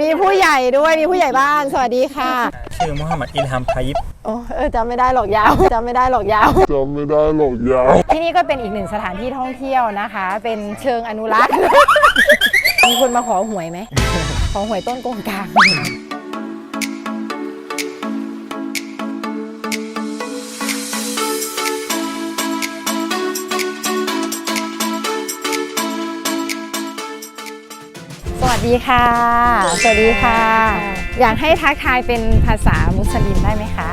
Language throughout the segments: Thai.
มีผู้ใหญ่ด้วยมีผู้ใหญ่บ้านสวัสดีค่ะ ชื่อมุฮัมมัดอินฮัมพายิบโอ้เออจำไม่ได้หรอกยาวจำไม่ได้หรอกยาว จำไม่ได้หรอกยาว ที่นี่ก็เป็นอีกหนึ่งสถานที่ท่องเที่ยวนะคะ เป็นเชิงอนุรักษ์ มีคนมาขอหวยไหม ขอหวยต้นกงกลาง สวัสดีค่ะ สวัสดีค่ะ อยากให้ทักทายเป็นภาษามุสลิมได้ไหมคะ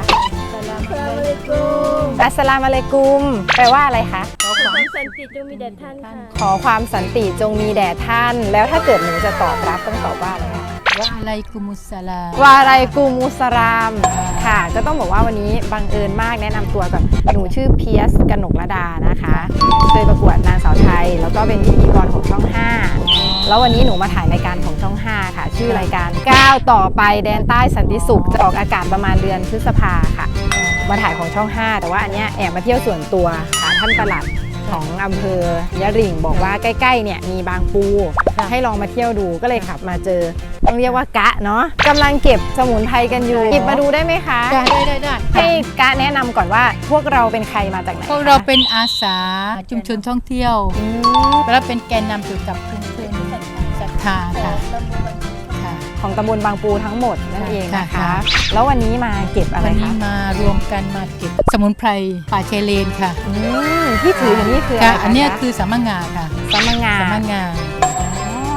อัสสลามอะลัยกุม แปลว่าอะไรคะ ขอความสันติจงมีแด่ท่านค่ะ ขอความสันติจงมีแด่ท่าน แล้วถ้าเกิดหนูจะตอบรับต้องตอบว่าอะไรคะวะอะลัยกุมุสสลามวาไรกูมุสลามค่ะ ก็ต้องบอกว่าวันนี้บังเอิญมากแนะนำตัวก่อนหนูชื่อเพียสกนกระดานะคะ เคยประกวดนางสาวไทย แล้วก็เป็นพิธีกรของช่อง5 แล้ววันนี้หนูมาถ่ายรายการของช่อง 5 ค่ะ ชื่อรายการก้าวต่อไปแดนใต้สันติสุขจะออกอากาศประมาณเดือนพฤษภาค่ะ มาถ่ายของช่อง 5 แต่ว่าอันเนี้ยแอบมาเที่ยวส่วนตัวค่ะท่านประหลัดของอำเภอยะหริ่งบอกว่าใกล้ๆเนี่ยมีบางปู ให้ลองมาเที่ยวดูก็เลยขับมาเจอ ต้องเรียกว่ากะเนาะกำลังเก็บสมุนไพรกันอยู่หยิบมาดูได้ไหมคะ ได้ได้ได้ได้ให้กะแนะนำก่อนว่าพวกเราเป็นใครมาจากไหนพวกเราเป็นอาสาชุมชนท่องเที่ยว อืม และเป็นแกนนำเกี่ยวกับชุมชนศรัท ธาค่ะค่ะ ของตำบลบางปูทั้งหมดนั่นเองนะค่ะคะ ค่ะ แล้ววันนี้มาเก็บอะไรวันนี้คะมารวมกันมาเก็บสมุนไพรป่าชายเลนค่ะอืมที่ถืออยู่นี่คืออะไรค่ะคะอันเนี้ยคือสามะงาค่ะสมังงาสามะงาอ๋อ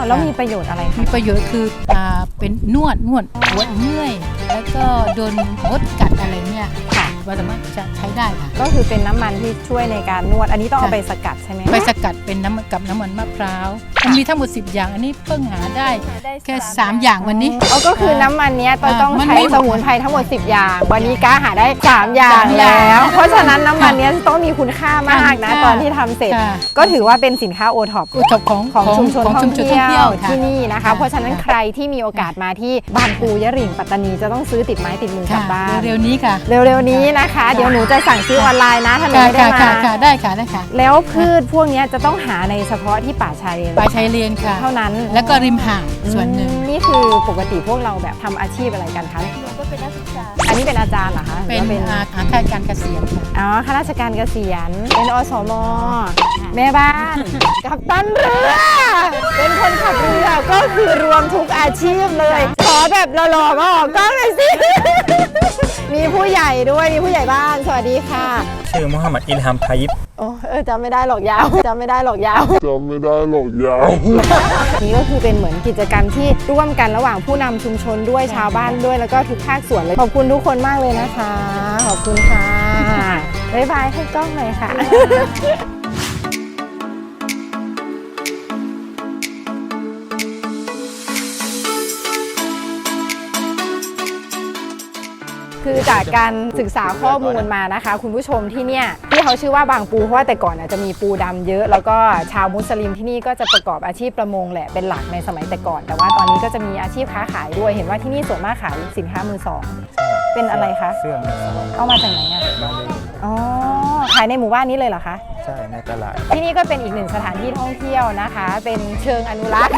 แล้วมีประโยชน์อะไรคะมีประโยชน์คืออ่าเป็นนวดนวดปวดเมื่อย แล้วก็โดนมดกัดอะไรเนี่ยค่ะว่าสามารถจะใช้ได้ค่ะ ก็คือเป็นน้ำมันที่ช่วยในการนวด อันนี้ต้องเอาไปสกัดใช่ไหมไปสกัดเป็นน้ำมันกับน้ำมันมะพร้าวมันมีทั้งหมด 10 อย่างอันนี้เพิ่งหาได้แค่3อย่างวันนี้อ๋อก็คือน้ำมันเนี้ยต้องอ่าต้องมันใช้ไม่สมุนไพรทั้งหมด 10 อย่าง วันนี้ก้าหาได้ 3 อย่างสามอย่างแล้วเพราะฉะนั้นน้ำมันเนี้ยต้องมีคุณค่ามากนะ ค่ะตอนที่ทำเสร็จ ค่ะ ก็ถือว่าเป็นสินค้าโอท็อป อุทบของของชุมชนของท่ชุอมงชนเที่ท่องเที่ยยววที่นี่นะคะค่ะเพราะฉะนั้นใครที่มีโอกาสมาที่บางปูยะหริ่งปัตตานีจะต้องซื้อติดไม้ติดมือกลัค่ะบบ้านเร็วๆนี้ค่ะ เร็วๆนี้นะคะ เดี๋ยวหนูจะสั่งซื้อออนไลน์นะถ้าหนูค่ะไม่ได้ค่ะมาค่ะค่ะได้ค่ะได้ค่ะแล้วพืชพวกเนี้ยจะต้องหาในเฉพาะที่ป่าชายเลนปลายชายเลนค่ะ เท่านั้นแล้วก็ริมห่างส่วนหนึ่งอืมนี่คือปกติพวกเราแบบทำอาชีพอะไรกันคะหนูก็เป็นนักศึกษาอันนี้เป็นอาจารย์เหรอคะหรือเป็นว่าเป็นอาอาคารการเกษียณค่ะอ๋อข้าราชการเกษียณเป็นอสมแม่บ้านกับตันเรือเป็นคนขับเรือ ก็คือรวมทุกอาชีพเลย ขอแบบหล่อๆมาออกกล้องหน่อยสิ มีผู้ใหญ่ด้วย มีผู้ใหญ่บ้าน สวัสดีค่ะ ชื่อมุฮัมมัดอินฮัมพายิบโอ้เออจำไม่ได้หรอกยาวจำไม่ได้หรอกยาว จำไม่ได้หรอกยาว นี่ก็คือเป็นเหมือนกิจกรรมที่ร่วมกันระหว่างผู้นำชุมชนด้วยชาวบ้านด้วยแล้วก็ทุกภาคส่วนเลยขอบคุณทุกคนมากเลยนะคะ ขอบคุณค่ะบ๊ายบายให้กล้องหน่อยค่ะ จากการศึกษาข้อมูลมานะคะ คุณผู้ชมที่เนี่ยที่เขาชื่อว่าบางปูเพราะว่าแต่ก่อนอาจจะมีปูดำเยอะ แล้วก็ชาวมุสลิมที่นี่ก็จะประกอบอาชีพประมงแหละเป็นหลักในสมัยแต่ก่อน แต่ว่าตอนนี้ก็จะมีอาชีพค้าขายด้วยเห็นว่าที่นี่ส่วนมากขายสินค้ามือสองเป็นอะไรคะเสื้อมือสองเอามาจากไหนอะบ้านเลยอ๋อขายในหมู่บ้านนี้เลยเหรอคะใช่ในตลาดที่นี่ก็เป็นอีกหนึ่งสถานที่ท่องเที่ยวนะคะ เป็นเชิงอนุรักษ์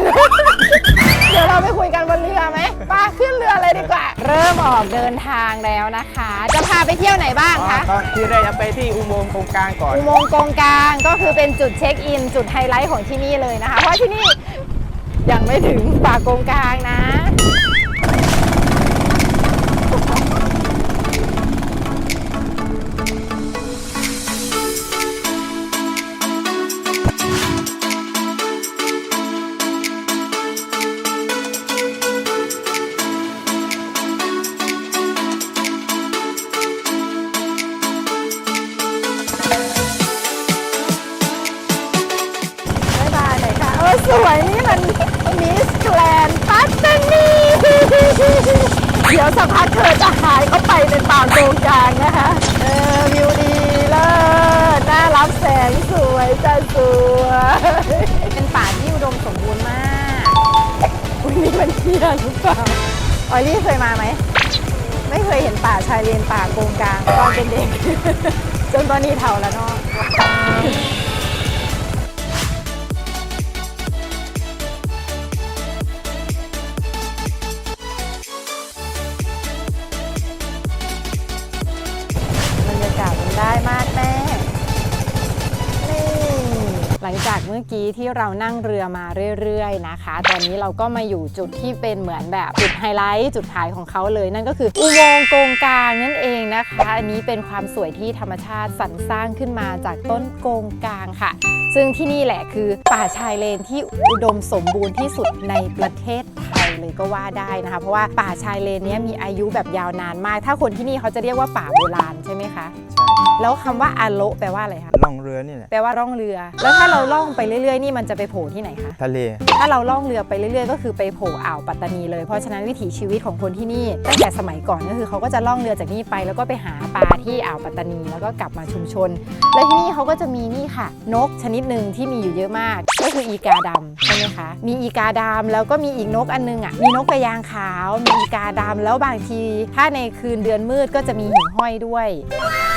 เดี๋ยวเราไปคุยกันบนเรือไหมไป้าขึ้นเรือเลยดีกว่า เริ่มออกเดินทางแล้วนะคะ จะพาไปเที่ยวไหนบ้างคะ ก็ที่แรกจะไปที่อุโมงค์ตรงกลางก่อน อุโมงค์กงกลางก็คือเป็นจุดเช็คอิน จุดไฮไลท์ของที่นี่เลยนะคะ เพราะที่นี่ยังไม่ถึงป่ากงกลางนะ เดี๋ยวสักพักเธอจะหายเข้าไปในป่าโกงกลางนะคะเออวิวดีเลิศน่ารับแสงสวยจะสวยเป็นป่าที่อุดมสมบูรณ์มากอุ้ยนี่มันเที่ยหรือเปล่าออยลี่เคยมาไหมไม่เคยเห็นป่าชายเลนป่าโกงกลางตอนเป็นเด็กจนตอนนี้เฒ่าแล้วเนาะ มื่อกี้ที่เรานั่งเรือมาเรื่อยๆนะคะ ตอนนี้เราก็มาอยู่จุดที่เป็นเหมือนแบบจุดไฮไลท์จุดขายของเขาเลย นั่นก็คืออุโมงค์โกงกลางนั่นเองนะคะ อันนี้เป็นความสวยที่ธรรมชาติสรรสร้างขึ้นมาจากต้นโกงกลางค่ะ ซึ่งที่นี่แหละคือป่าชายเลนที่อุดมสมบูรณ์ที่สุดในประเทศไทยเลยก็ว่าได้นะคะ เพราะว่าป่าชายเลนเนี้ยมีอายุแบบยาวนานมาก ถ้าคนที่นี่เขาจะเรียกว่าป่าโบราณใช่ไหมคะ ใช่ แล้วคำว่าอาโละแปลว่าอะไรคะล่องเรือนี่แหละ แปลว่าร่องเรือ แล้วถ้าเราล่องไปเรื่อยๆนี่มันจะไปโผล่ที่ไหนคะทะเล ถ้าเราล่องเรือไปเรื่อยๆ ก็คือไปโผล่อ่าวปัตตานีเลยเพราะฉะนั้นวิถีชีวิตของคนที่นี่ตั้งแต่สมัยก่อนก็คือเขาก็จะล่องเรือจากนี่ไป แล้วก็ไปหาปลาที่อ่าวปัตตานีแล้วก็กลับมาชุมชน และที่นี่เขาก็จะมีนี่ค่ะ นกชนิดหนึ่งที่มีอยู่เยอะมาก ก็คืออีกาดำใช่ไหมคะมีอีกาดำแล้วก็มีอีกนกอันนึงอะมีนกกระยางขาว มีอีกาดำแล้วบางที ถ้าในคืนเดือนมืดก็จะมีหิ่งห้อยด้วย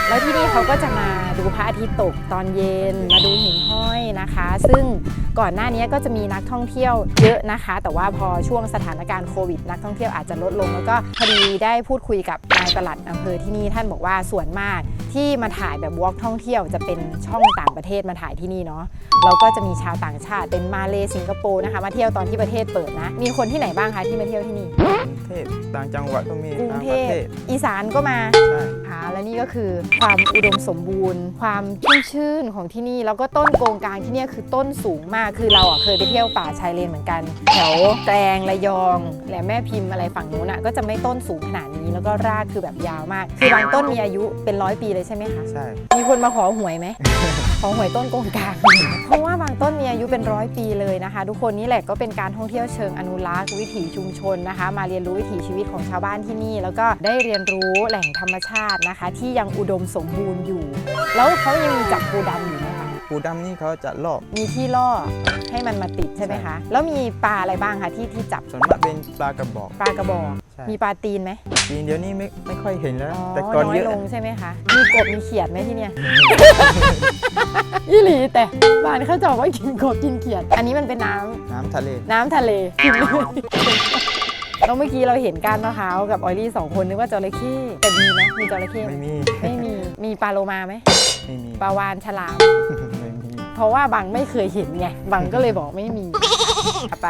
แล้วที่นี่เขาก็จะมา ดูพระอาทิตย์ตกตอนเย็น มาดูหิ่งห้อยนะคะ ซึ่งก่อนหน้านี้ก็จะมีนักท่องเที่ยวเยอะนะคะ แต่ว่าพอช่วงสถานการณ์โควิด นักท่องเที่ยวอาจจะลดลง แล้วก็พอดีได้พูดคุยกับนายปลัดอำเภอที่นี่ท่านบอกว่าส่วนมากที่มาถ่ายแบบวอล์กท่องเที่ยวจะเป็นช่องต่างประเทศมาถ่ายที่นี่เนาะเราก็จะมีชาวต่างชาติเป็นมาเลสิงคโปร์นะคะ มาเที่ยวตอนที่ประเทศเปิดนะ มีคนที่ไหนบ้างคะที่มาเที่ยวที่นี่ กรุงเทพต่างจังหวัดก็มีกรุงต่างเทประพเทศอีสานก็มา ใช่ค่ะ และนี่ก็คือความอุดมสมบูรณ์ ความชุ่มชื่นของที่นี่แล้วก็ต้นโกงกลางที่เนี่ยคือต้นสูงมากคือเราอะเคยไปเที่ยวป่าชายเลนเหมือนกัน แถวแกลงระยองแหลมแม่พิมพ์อะไรฝั่งนู้นอะก็จะไม่ต้นสูงขนาดนี้แล้วก็รากคือแบบยาวมาก คือบางต้นมีอายุเป็นร้อยปีเลยใช่ไหมคะใช่ มีคนมาขอหวยไหม ขอหวยต้นโกงกลาง เพราะว่าบางต้นมีอายุเป็นร้อยปีเลยนะคะ ทุกคนนี่แหละก็เป็นการท่องเที่ยวเชิงอนุรักษ์วิถีชุมชนนะคะ มาเรียนรู้วิถีชีวิตของชาวบ้านที่นี่ แล้วก็ได้เรียนรู้แหล่งธรรมชาตินะคะ ที่ยังอุดมสมบูรณ์อยู่ แล้วเขายังมีจับปูดำอยู่ไหมคะปูดำนี่เขาจะลอกมีที่ล่อให้มันมาติดใช่ไหมคะ แล้วมีปลาอะไรบ้างคะที่ที่จับส่วนมากเป็นปลากระบอก ปลากระบอก ใช่ มีปลาตีนไหมปีนเดี๋ยวนี้ไม่ไม่ค่อยเห็นแล้ว อ๋อแต่ก่อนน้อเยยอะลงใช่ไหมคะ มีกบมีเขียดไหมที่เนี่ยอีหลีแต่บ้านเขาจะบอกว่ากินกบกินเขียด อันนี้มันเป็นน้ำน้ำทะเล น้ำทะเลกินเลย แล้วเมื่อกี้เราเห็นก้านมะพร้าวกับออยลี่สองคนนึกว่าจระเข้แต่มีไหมมีจระเข้ไหมไม่มี ไม่มี มีปลาโลมาไหมไม่มี ปลาวานฉลาม ไม่มี เพราะว่าบังไม่เคยเห็นไง บังก็เลยบอกไม่มีไป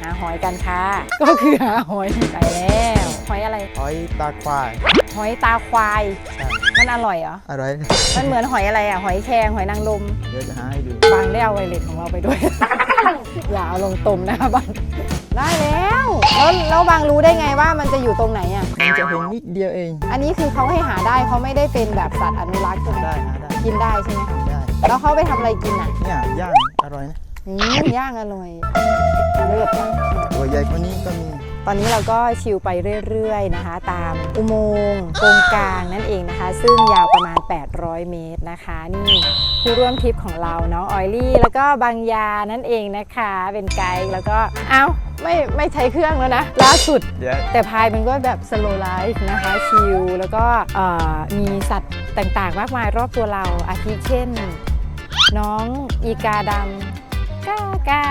หาหอยกันค่ะ ก็คือหาหอยไปแล้ว หอยอะไร หอยตาควายหอยตาควายใช่มันอร่อยเหรออะไรมันเหมือนหอยอะไรอะ หอยแครงหอยนางรมเดี๋ยวจะหาให้ดูบางได้เอาไวเลสของเราไปด้วย อย่าเอาลงตมนะคะบางได้แล้ว แล้วแล้วบางรู้ได้ไงว่ามันจะอยู่ตรงไหนอะ มันจะเห็นนิดเดียวเอง อันนี้คือเขาให้หาได้เขาไม่ได้เป็นแบบสัตว์อนุรักษ์ใช่ไหมได้หาได้กินได้ใช่ไหมได้แล้วเขาไปทำอะไรกินอะเนี่ยย่างอร่อยนะ อืมย่างอร่อยเลือดจังตัวใหญ่กว่านี้ก็มี ตอนนี้เราก็ชิลไปเรื่อยๆนะคะ ตามอุโมงค์โกงกลางนั่นเองนะคะ ซึ่งยาวประมาณ 800 เมตรนะคะ นี่ผู้ร่วมทริปของเราน้องออยลี่ แล้วก็บางยานั่นเองนะคะ เป็นไกด์แล้วก็เอ้าไม่ไม่ใช้เครื่องแล้วนะ ล่าสุดเดี๋ยวแต่พายมันก็แบบสโลไลฟ์นะคะชิลแล้วก็เอ่อมีสัตว์ต่างๆ มากมายรอบตัวเราอาทิเช่น น้องอีกาดำกากา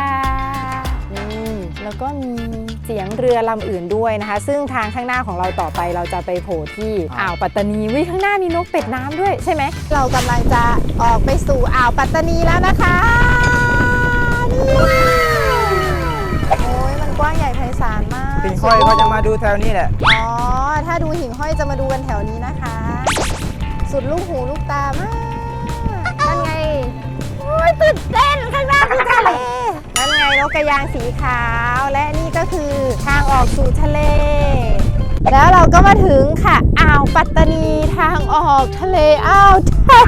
นี่ แล้วก็มีเสียงเรือลำอื่นด้วยนะคะ ซึ่งทางข้างหน้าของเราต่อไปเราจะไปโผล่ที่อ่าวปัตตานีวิข้างหน้ามีนกเป็ดน้ำด้วยใช่ไหมเรากำลังจะออกไปสู่อ่าวปัตตานีแล้วนะคะนี่โอ้ยมันกว้างใหญ่ไพศาลมากปิงห้อยเขาจะมาดูแถวนี้แหละ อ๋อ ถ้าดูหิ่งห้อยจะมาดูกันแถวนี้นะคะ สุดลูกหูลูกตามากนั่นไง โอ้ยตื่นเต้นข้างหน้าคือทะเล นั่นกกระยางสีขาว และนี่ก็คือทางออกสู่ทะเล แล้วเราก็มาถึงค่ะอ่าวปัตตานีทางออกทะเลอ่าวไทย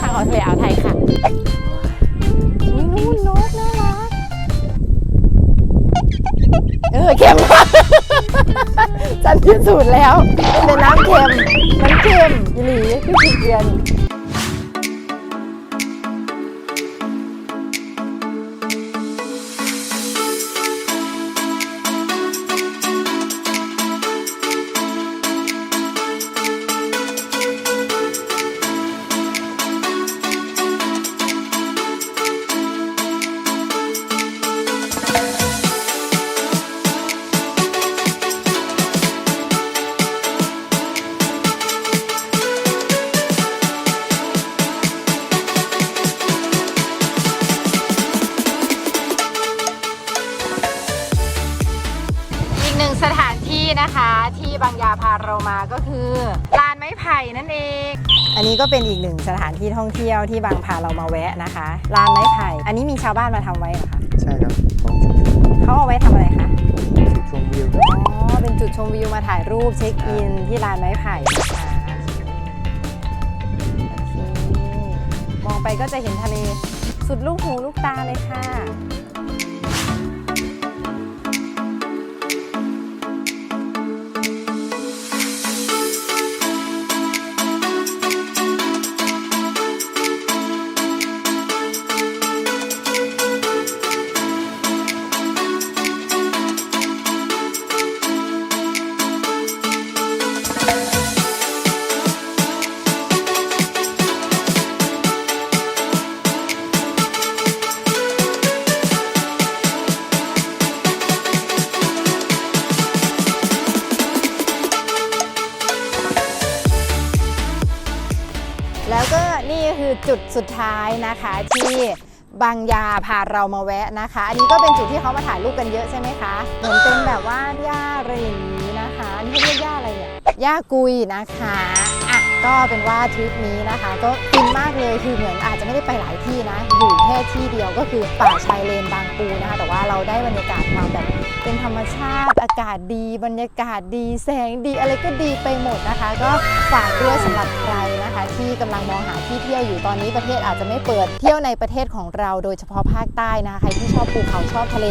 ทางออกทะเลอ่าวไทยค่ะนู่นนกน่ารักเออเค็มมากฉันพิสูจน์แล้วมันเป็นน้ำเค็มมันเค็มอีหลีคือกินเกลือน อันนี้ก็เป็นอีกหนึ่งสถานที่ท่องเที่ยวที่บางพาเรามาแวะนะคะลานไม้ไผ่อันนี้มีชาวบ้านมาทำไว้เหรอคะใช่ครับของชุมชนเขาเอาไว้ทำอะไรคะจุดชมวิวอ๋อเป็นจุดชมวิวมาถ่ายรูปเช็คอินที่ลานไม้ไผ่นะคะโอเคมองไปก็จะเห็นทะเลสุดลูกหูลูกตาเลยค่ะ จุดสุดท้ายนะคะที่บางยาพาเรามาแวะนะคะ อันนี้ก็เป็นจุดที่เขามาถ่ายรูปกันเยอะใช่ไหมคะเหมือนเป็นแบบว่าหญ้าอะไรอย่างนี้นะคะนี่เขาเรียกหญ้าอะไรอะหญ้ากุยนะคะอะก็เป็นว่าทริปนี้นะคะ ก็ฟินมากเลยคือเหมือนอาจจะไม่ได้ไปหลายที่นะ อยู่แค่ที่เดียวก็คือป่าชายเลนบางปูนะคะ แต่ว่าเราได้บรรยากาศความแบบเป็นธรรมชาติอากาศดี บรรยากาศดีแสงดีอะไรก็ดีไปหมดนะคะ ก็ฝากด้วยสำหรับใคร นะคะ ที่กำลังมองหาที่เที่ยวอยู่ตอนนี้ประเทศอาจจะไม่เปิดเที่ยวในประเทศของเราโดยเฉพาะภาคใต้นะคะใครที่ชอบภูเขาชอบทะเล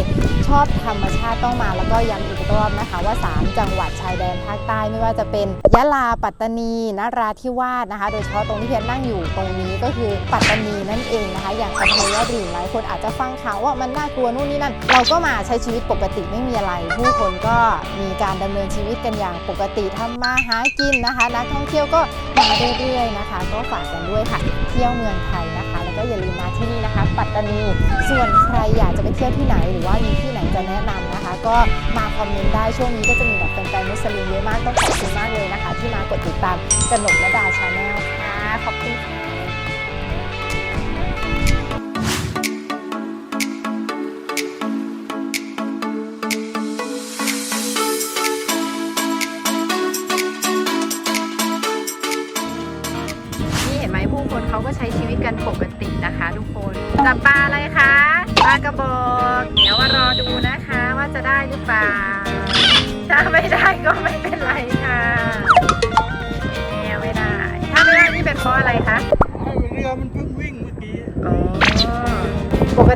ชอบธรรมชาติต้องมาแล้วก็ย้ำอีกรอบนะคะว่า 3 จังหวัดชายแดนภาคใต้ไม่ว่าจะเป็นยะลาปัตตานีนราธิวาสนะคะ โดยเฉพาะตรงที่เพียรนั่งอยู่ตรงนี้ก็คือปัตตานีนั่นเองนะคะ อย่างอำเภอยะริงหลายคนอาจจะฟังข่าวว่ามันน่ากลัวนู่นนี่นั่น เราก็มาใช้ชีวิตปกติไม่มีอะไร ผู้คนก็มีการดำเนินชีวิตกันอย่างปกติทำมาหากินนะคะนักท่องเที่ยวก็มาเรื่อยๆนะคะ ก็ฝากกันด้วยค่ะ เที่ยวเมืองไทยนะคะ แล้วก็อย่าลืมมาที่นี่นะคะ ปัตตานีส่วนใครอยากจะไปเที่ยวที่ไหนหรือว่ามีที่ จะแนะนำนะคะ ก็มาคอมเมนต์ได้ช่วงนี้ก็จะมีแบบแฟนๆมุสลิมเยอะมากต้องขอบคุณมากเลยนะคะ ที่มากดติดตามกนกและดาชาแนลค่ะ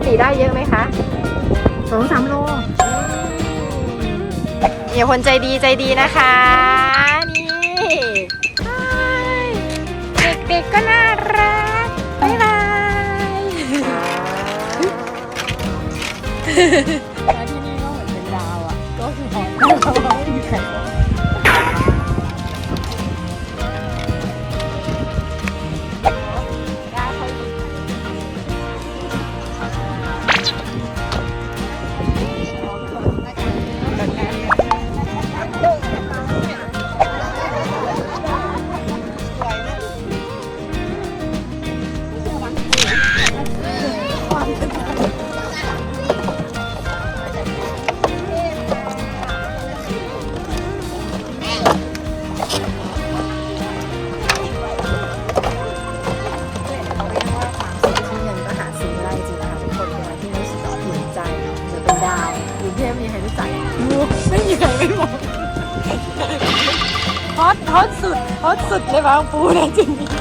ปกติได้เยอะไหมคะสองสามโลมีคนใจดีใจดีนะคะ นี่เด็กๆก็น่ารักบ๊ายบายมาที่นี่ก็เหมือนเป็นดาวอะ ก็คือหอไม่มีใคร ฮอตฮอต